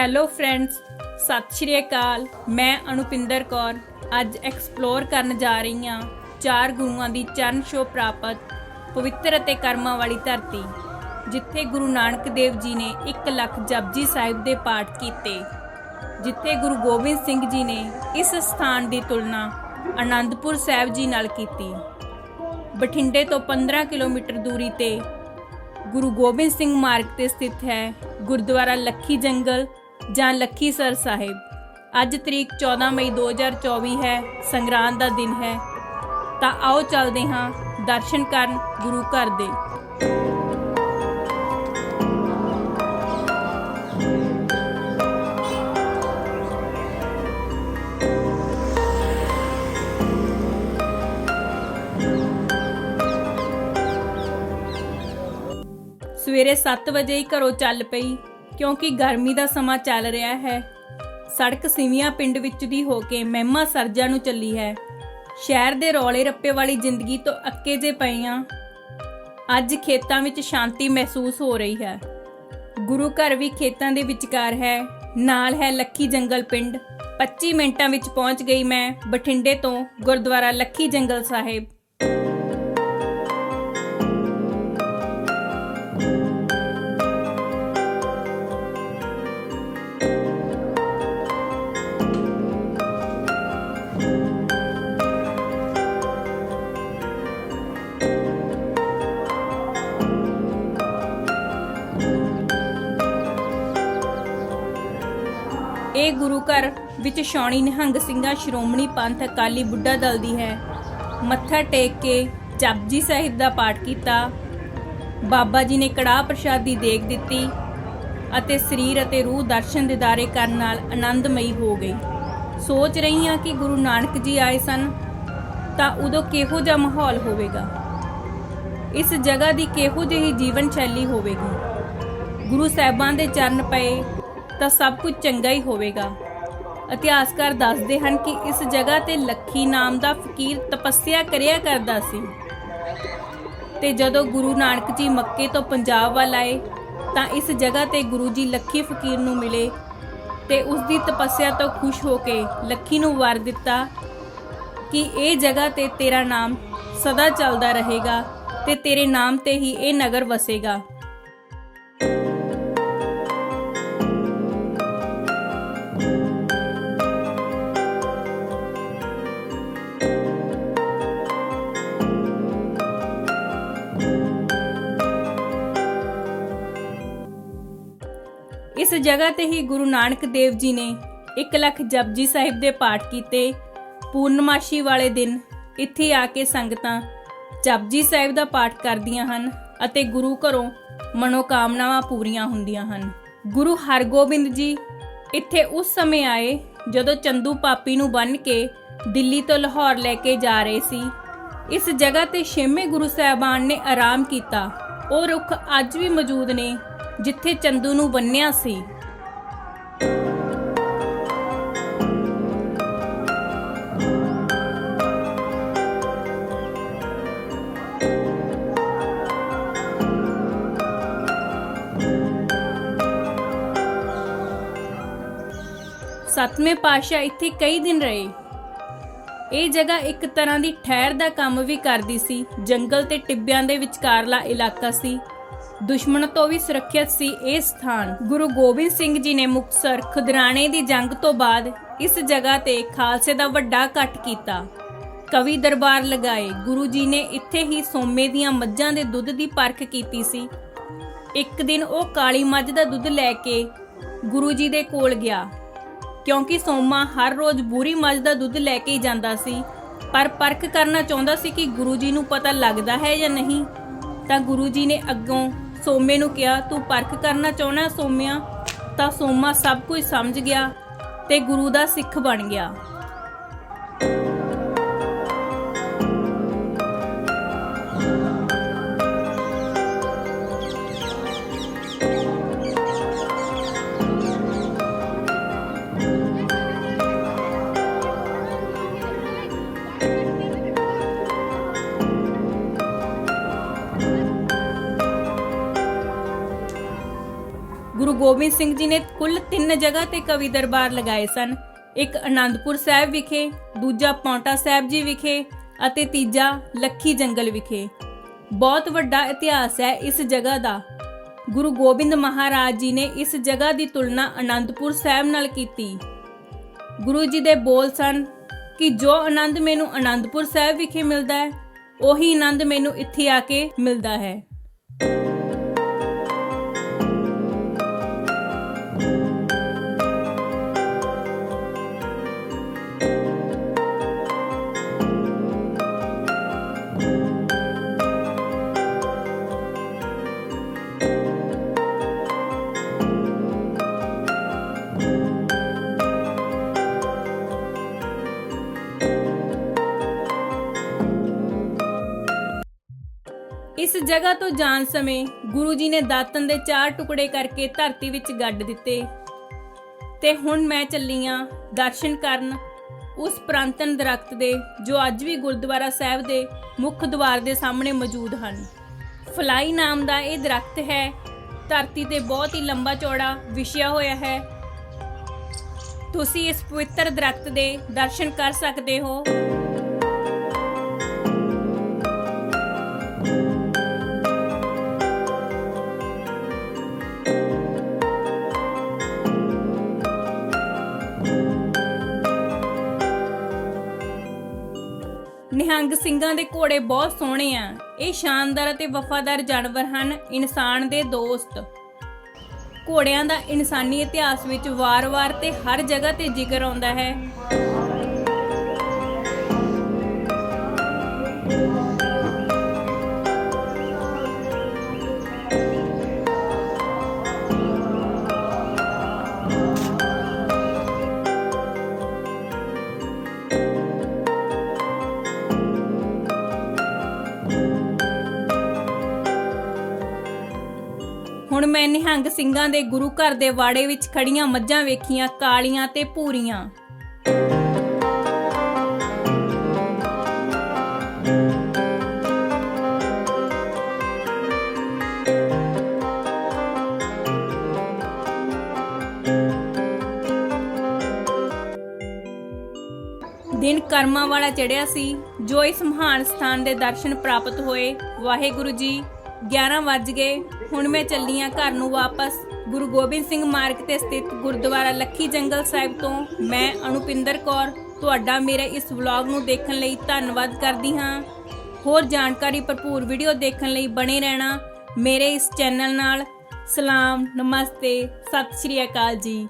Hello friends ਸਤਿ ਸ਼੍ਰੀ ਅਕਾਲ। ਮੈਂ ਅਨੁਪਿੰਦਰ ਕੌਰ ਅੱਜ ਐਕਸਪਲੋਰ ਕਰਨ ਜਾ ਰਹੀ ਹਾਂ ਚਾਰ ਗੁਰੂਆਂ ਦੀ ਚਰਨ ਛੋਹ ਪ੍ਰਾਪਤ, ਪਵਿੱਤਰ ਅਤੇ ਕਰਮਾਂ ਵਾਲੀ ਧਰਤੀ, ਜਿੱਥੇ ਗੁਰੂ ਨਾਨਕ ਦੇਵ ਜੀ ਨੇ 1 ਲੱਖ ਜਪਜੀ ਸਾਹਿਬ ਦੇ ਪਾਠ ਕੀਤੇ, ਜਿੱਥੇ ਗੁਰੂ ਗੋਬਿੰਦ ਸਿੰਘ ਜੀ ਨੇ ਇਸ ਸਥਾਨ ਦੀ ਤੁਲਨਾ ਆਨੰਦਪੁਰ ਸਾਹਿਬ ਜੀ ਨਾਲ ਕੀਤੀ। ਬਠਿੰਡੇ ਤੋਂ 15 ਕਿਲੋਮੀਟਰ ਦੂਰੀ ਤੇ ਗੁਰੂ ਗੋਬਿੰਦ ਸਿੰਘ ਮਾਰਗ ਤੇ ਸਥਿਤ ਹੈ ਗੁਰਦੁਆਰਾ ਲੱਖੀ ਜੰਗਲ ਜਾਂ ਲੱਖੀਸਰ ਸਾਹਿਬ, ਅੱਜ ਤਰੀਕ 14 ਮਈ 2024 ਹੈ, ਸੰਗਰਾਂਦ ਦਾ ਦਿਨ ਹੈ। ਤਾਂ ਆਓ ਚੱਲਦੇ ਹਾਂ ਦਰਸ਼ਨ ਕਰਨ ਗੁਰੂ ਘਰ ਦੇ। ਸਵੇਰੇ 7 ਵਜੇ ਹੀ ਘਰੋਂ ਚੱਲ ਪਈ। ਕਿਉਂਕਿ ਗਰਮੀ ਦਾ ਸਮਾਂ ਚੱਲ ਰਿਹਾ ਹੈ। ਸੜਕ ਸਿਵੀਆਂ ਪਿੰਡ ਵਿੱਚ ਦੀ ਹੋ ਕੇ ਮਹਿਮਾ ਸਰਜਾ ਨੂੰ ਚੱਲੀ ਹੈ। ਸ਼ਹਿਰ ਦੇ ਰੌਲੇ ਰੱਪੇ ਵਾਲੀ ਜ਼ਿੰਦਗੀ ਤੋਂ ਅੱਕੇ ਜੇ ਪਈਆਂ। ਅੱਜ ਖੇਤਾਂ ਵਿੱਚ ਸ਼ਾਂਤੀ ਮਹਿਸੂਸ ਹੋ ਰਹੀ ਹੈ। ਗੁਰੂ ਘਰ ਵੀ ਖੇਤਾਂ ਦੇ ਵਿਚਕਾਰ ਹੈ। ਨਾਲ ਹੈ ਲੱਖੀ ਜੰਗਲ ਪਿੰਡ। 25 ਮਿੰਟਾਂ ਵਿੱਚ ਪਹੁੰਚ ਗਈ ਮੈਂ ਬਠਿੰਡੇ ਤੋਂ ਗੁਰਦੁਆਰਾ ਲੱਖੀ ਜੰਗਲ ਸਾਹਿਬ। ਇਹ ਗੁਰੂ ਘਰ ਵਿੱਚ ਸ਼ੌਣੀ ਨਿਹੰਗ ਸਿੰਘਾਂ ਸ਼੍ਰੋਮਣੀ ਪੰਥ ਅਕਾਲੀ ਬੁੱਢਾ ਦਲ ਦੀ ਹੈ। ਮੱਥਾ ਟੇਕ ਕੇ ਜਪਜੀ ਸਾਹਿਬ ਦਾ ਪਾਠ ਕੀਤਾ। ਬਾਬਾ ਜੀ ਨੇ ਕੜਾਹ ਪ੍ਰਸ਼ਾਦ ਦੀ ਦੇਗ ਦਿੱਤੀ ਅਤੇ ਸਰੀਰ ਅਤੇ ਰੂਹ ਦਰਸ਼ਨ ਦਿਦਾਰੇ ਕਰਨ ਨਾਲ ਆਨੰਦਮਈ ਹੋ ਗਈ। ਸੋਚ ਰਹੀ ਹਾਂ ਕਿ ਗੁਰੂ ਨਾਨਕ ਜੀ ਆਏ ਸਨ ਤਾਂ ਉਦੋਂ ਕਿਹੋ ਜਿਹਾ ਮਾਹੌਲ ਹੋਵੇਗਾ? ਇਸ ਜਗ੍ਹਾ ਦੀ ਕਿਹੋ ਜਿਹੀ ਜੀਵਨ ਸ਼ੈਲੀ ਹੋਵੇਗੀ? ਗੁਰੂ ਸਾਹਿਬਾਂ ਦੇ ਚਰਨ ਪਏ ਤਾਂ ਸਭ ਕੁਝ ਚੰਗਾ ਹੀ ਹੋਵੇਗਾ। ਇਤਿਹਾਸਕਾਰ ਦੱਸਦੇ ਹਨ ਕਿ ਇਸ ਜਗ੍ਹਾ ਤੇ ਲੱਖੀ ਨਾਮ ਦਾ ਫਕੀਰ ਤਪੱਸਿਆ ਕਰਿਆ ਕਰਦਾ ਸੀ। ਤੇ ਜਦੋਂ ਗੁਰੂ ਨਾਨਕ ਜੀ ਮੱਕੇ ਤੋਂ ਪੰਜਾਬ ਵੱਲ ਆਏ, ਤਾਂ ਇਸ ਜਗ੍ਹਾ ਤੇ ਗੁਰੂ ਜੀ ਲੱਖੀ ਫਕੀਰ ਨੂੰ ਮਿਲੇ ਤੇ ਉਸ ਦੀ ਤਪੱਸਿਆ ਤੋਂ ਖੁਸ਼ ਹੋ ਕੇ ਲੱਖੀ ਨੂੰ ਵਰ ਦਿੱਤਾ ਕਿ ਇਹ ਜਗ੍ਹਾ ਤੇ ਤੇਰਾ ਨਾਮ ਸਦਾ ਚੱਲਦਾ ਰਹੇਗਾ ਤੇ ਤੇਰੇ ਨਾਮ ਤੇ ਹੀ ਇਹ ਨਗਰ ਵਸੇਗਾ। ਇਸ ਜਗ੍ਹਾ ਤੇ ਹੀ ਗੁਰੂ ਨਾਨਕ ਦੇਵ ਜੀ ਨੇ 1 ਲੱਖ ਜਪਜੀ ਸਾਹਿਬ ਦੇ ਪਾਠ ਕੀਤੇ। ਪੂਰਨਮਾਸ਼ੀ ਵਾਲੇ ਦਿਨ ਇੱਥੇ ਆ ਕੇ ਸੰਗਤਾਂ ਜਪਜੀ ਸਾਹਿਬ ਦਾ ਪਾਠ ਕਰਦੀਆਂ ਹਨ ਅਤੇ ਗੁਰੂ ਘਰੋਂ ਮਨੋਕਾਮਨਾਵਾਂ ਪੂਰੀਆਂ ਹੁੰਦੀਆਂ ਹਨ। ਗੁਰੂ ਹਰਗੋਬਿੰਦ ਜੀ ਇੱਥੇ ਉਸ ਸਮੇਂ ਆਏ ਜਦੋਂ ਚੰਦੂ ਪਾਪੀ ਨੂੰ ਬੰਨ ਕੇ ਦਿੱਲੀ ਤੋਂ ਲਾਹੌਰ ਲੈ ਕੇ ਜਾ ਰਹੇ ਸੀ। ਇਸ ਜਗ੍ਹਾ ਤੇ ਛੇਵੇਂ ਗੁਰੂ ਸਾਹਿਬਾਨ ਨੇ ਆਰਾਮ ਕੀਤਾ। ਉਹ ਰੁੱਖ ਅੱਜ ਵੀ ਮੌਜੂਦ ਨੇ। ਜਿੱਥੇ ਚੰਦੂ ਨੂੰ ਬੰਨਿਆ ਸੀ। ਸਤਵੇਂ ਪਾਤਸ਼ਾਹ ਇੱਥੇ ਕਈ ਦਿਨ ਰਹੇ। ਇਹ ਜਗ੍ਹਾ ਇੱਕ ਤਰ੍ਹਾਂ ਦੀ ਠਹਿਰ ਦਾ ਕੰਮ ਵੀ ਕਰਦੀ ਸੀ। ਜੰਗਲ ਤੇ ਟਿੱਬਿਆਂ ਦੇ ਵਿਚਕਾਰਲਾ ਇਲਾਕਾ ਸੀ। ਦੁਸ਼ਮਣ ਤੋਂ ਵੀ ਸੁਰੱਖਿਅਤ ਸੀ ਇਹ ਸਥਾਨ। ਗੁਰੂ ਗੋਬਿੰਦ ਸਿੰਘ ਜੀ ਨੇ ਮੁਕਤਸਰ ਖੁਦਰਾਣੇ ਦੀ ਜੰਗ ਤੋਂ ਬਾਅਦ ਇਸ ਜਗ੍ਹਾ ਤੇ ਖਾਲਸੇ ਦਾ ਵੱਡਾ ਇਕੱਠ ਕੀਤਾ। ਕਵੀ ਦਰਬਾਰ ਲਗਾਏ। ਗੁਰੂ ਜੀ ਨੇ ਇੱਥੇ ਹੀ ਸੋਮੇ ਦੀਆਂ ਮੱਝਾਂ ਦੇ ਦੁੱਧ ਦੀ ਪਰਖ ਕੀਤੀ ਸੀ। ਇੱਕ ਦਿਨ ਉਹ ਕਾਲੀ ਮੱਝ ਦਾ ਦੁੱਧ ਲੈ ਕੇ ਗੁਰੂ ਜੀ ਦੇ ਕੋਲ ਗਿਆ। ਕਿਉਂਕਿ ਸੋਮਾ ਹਰ ਰੋਜ਼ ਬੂਰੀ ਮੱਝ ਦਾ ਦੁੱਧ ਲੈ ਕੇ ਹੀ ਜਾਂਦਾ ਸੀ। ਪਰ ਪਰਖ ਕਰਨਾ ਚਾਹੁੰਦਾ ਸੀ ਕਿ ਗੁਰੂ ਜੀ ਨੂੰ ਪਤਾ ਲੱਗਦਾ ਹੈ ਜਾਂ ਨਹੀਂ। ਤਾਂ ਗੁਰੂ ਜੀ ਨੇ ਅੱਗੋਂ ਸੋਮੇ ਨੂੰ ਕਿਹਾ, ਤੂੰ ਪਰਖ ਕਰਨਾ ਚਾਹੁੰਦਾ ਸੋਮਿਆ? ਤਾਂ ਸੋਮਾ ਸਭ ਕੁਝ ਸਮਝ ਗਿਆ ਤੇ ਗੁਰੂ ਦਾ ਸਿੱਖ ਬਣ ਗਿਆ। ਗੋਬਿੰਦ ਸਿੰਘ ਜੀ ਨੇ ਕੁੱਲ 3 ਜਗ੍ਹਾ ਤੇ ਕਵੀ ਦਰਬਾਰ ਲਗਾਏ ਸਨ। ਇੱਕ ਅਨੰਦਪੁਰ ਸਾਹਿਬ ਵਿਖੇ, ਦੂਜਾ ਪੌਂਟਾ ਸਾਹਿਬ ਜੀ ਵਿਖੇ ਅਤੇ ਤੀਜਾ ਲੱਖੀ ਜੰਗਲ ਵਿਖੇ। ਬਹੁਤ ਵੱਡਾ ਇਤਿਹਾਸ ਹੈ ਇਸ ਜਗ੍ਹਾ ਦਾ। ਗੁਰੂ ਗੋਬਿੰਦ ਮਹਾਰਾਜ ਜੀ ਨੇ ਇਸ ਜਗ੍ਹਾ ਦੀ ਤੁਲਨਾ ਅਨੰਦਪੁਰ ਸਾਹਿਬ ਨਾਲ ਕੀਤੀ। ਗੁਰੂ ਜੀ ਦੇ ਬੋਲ ਸਨ ਕਿ ਜੋ ਆਨੰਦ ਮੈਨੂੰ ਅਨੰਦਪੁਰ ਸਾਹਿਬ ਵਿਖੇ ਮਿਲਦਾ ਹੈ, ਉਹੀ ਆਨੰਦ ਮੈਨੂੰ ਇੱਥੇ ਆ ਕੇ ਮਿਲਦਾ ਹੈ। ਜਗ੍ਹਾ ਤੋਂ ਜਾਣ ਸਮੇਂ ਗੁਰੂ ਜੀ ਨੇ ਦਾਤਨ ਦੇ ਚਾਰ ਟੁਕੜੇ ਕਰਕੇ ਧਰਤੀ ਵਿੱਚ ਗੱਡ ਦਿੱਤੇ। ਤੇ ਹੁਣ ਮੈਂ ਚੱਲੀ ਆਂ ਦਰਸ਼ਨ ਕਰਨ ਉਸ ਪ੍ਰਾਂਤਨ ਦਰਖਤ ਦੇ, ਜੋ ਅੱਜ ਵੀ ਗੁਰਦੁਆਰਾ ਸਾਹਿਬ ਦੇ ਮੁੱਖ ਦੁਆਰ ਦੇ ਸਾਹਮਣੇ ਮੌਜੂਦ ਹਨ। ਫਲਾਈ ਨਾਮ ਦਾ ਇਹ ਦਰਖਤ ਹੈ। ਧਰਤੀ ਤੇ ਬਹੁਤ ਹੀ ਲੰਬਾ ਚੌੜਾ ਵਿਛਿਆ ਹੋਇਆ ਹੈ। ਤੁਸੀਂ ਇਸ ਪਵਿੱਤਰ ਦਰਖਤ ਦੇ ਦਰਸ਼ਨ ਕਰ ਸਕਦੇ ਹੋ। ਸਿੰਘਾਂ ਦੇ ਘੋੜੇ ਬਹੁਤ ਸੋਹਣੇ ਆ। ਇਹ ਸ਼ਾਨਦਾਰ ਅਤੇ ਵਫਾਦਾਰ ਜਾਨਵਰ ਹਨ, ਇਨਸਾਨ ਦੇ ਦੋਸਤ। ਘੋੜਿਆਂ ਦਾ ਇਨਸਾਨੀ ਇਤਿਹਾਸ ਵਿੱਚ ਵਾਰ-ਵਾਰ ਤੇ ਹਰ ਜਗ੍ਹਾ ਤੇ ਜ਼ਿਕਰ ਆਉਂਦਾ ਹੈ। ਨਿਹੰਗ ਸਿੰਘਾਂ ਦੇ ਗੁਰੂ ਘਰ ਦੇ ਵਾੜੇ ਵਿੱਚ ਖੜੀਆਂ ਮੱਝਾਂ ਵੇਖੀਆਂ ਕਾਲੀਆਂ ਤੇ ਭੂਰੀਆਂ। ਦਿਨ ਕਰਮਾਂ ਵਾਲਾ ਚੜਿਆ ਸੀ, ਜੋ ਇਸ ਮਹਾਨ ਸਥਾਨ ਦੇ ਦਰਸ਼ਨ ਪ੍ਰਾਪਤ ਹੋਏ। ਵਾਹਿਗੁਰੂ ਜੀ 11 ਵੱਜ ਗਏ। ਹੁਣ ਮੈਂ ਚੱਲੀ ਆਂ ਘਰ ਨੂੰ ਵਾਪਸ। ਗੁਰੂ ਗੋਬਿੰਦ ਸਿੰਘ ਮਾਰਗ ਤੇ ਸਥਿਤ ਗੁਰਦੁਆਰਾ ਲੱਖੀ ਜੰਗਲ ਸਾਹਿਬ ਤੋਂ ਮੈਂ ਅਨੁਪਿੰਦਰ ਕੌਰ ਤੁਹਾਡਾ ਮੇਰੇ ਇਸ ਵਲੌਗ ਨੂੰ ਦੇਖਣ ਲਈ ਧੰਨਵਾਦ ਕਰਦੀ ਹਾਂ। ਹੋਰ ਜਾਣਕਾਰੀ ਭਰਪੂਰ ਵੀਡੀਓ ਦੇਖਣ ਲਈ ਬਣੇ ਰਹਿਣਾ ਮੇਰੇ ਇਸ ਚੈਨਲ ਨਾਲ। ਸਲਾਮ, ਨਮਸਤੇ, ਸਤਿ ਸ਼੍ਰੀ ਅਕਾਲ ਜੀ।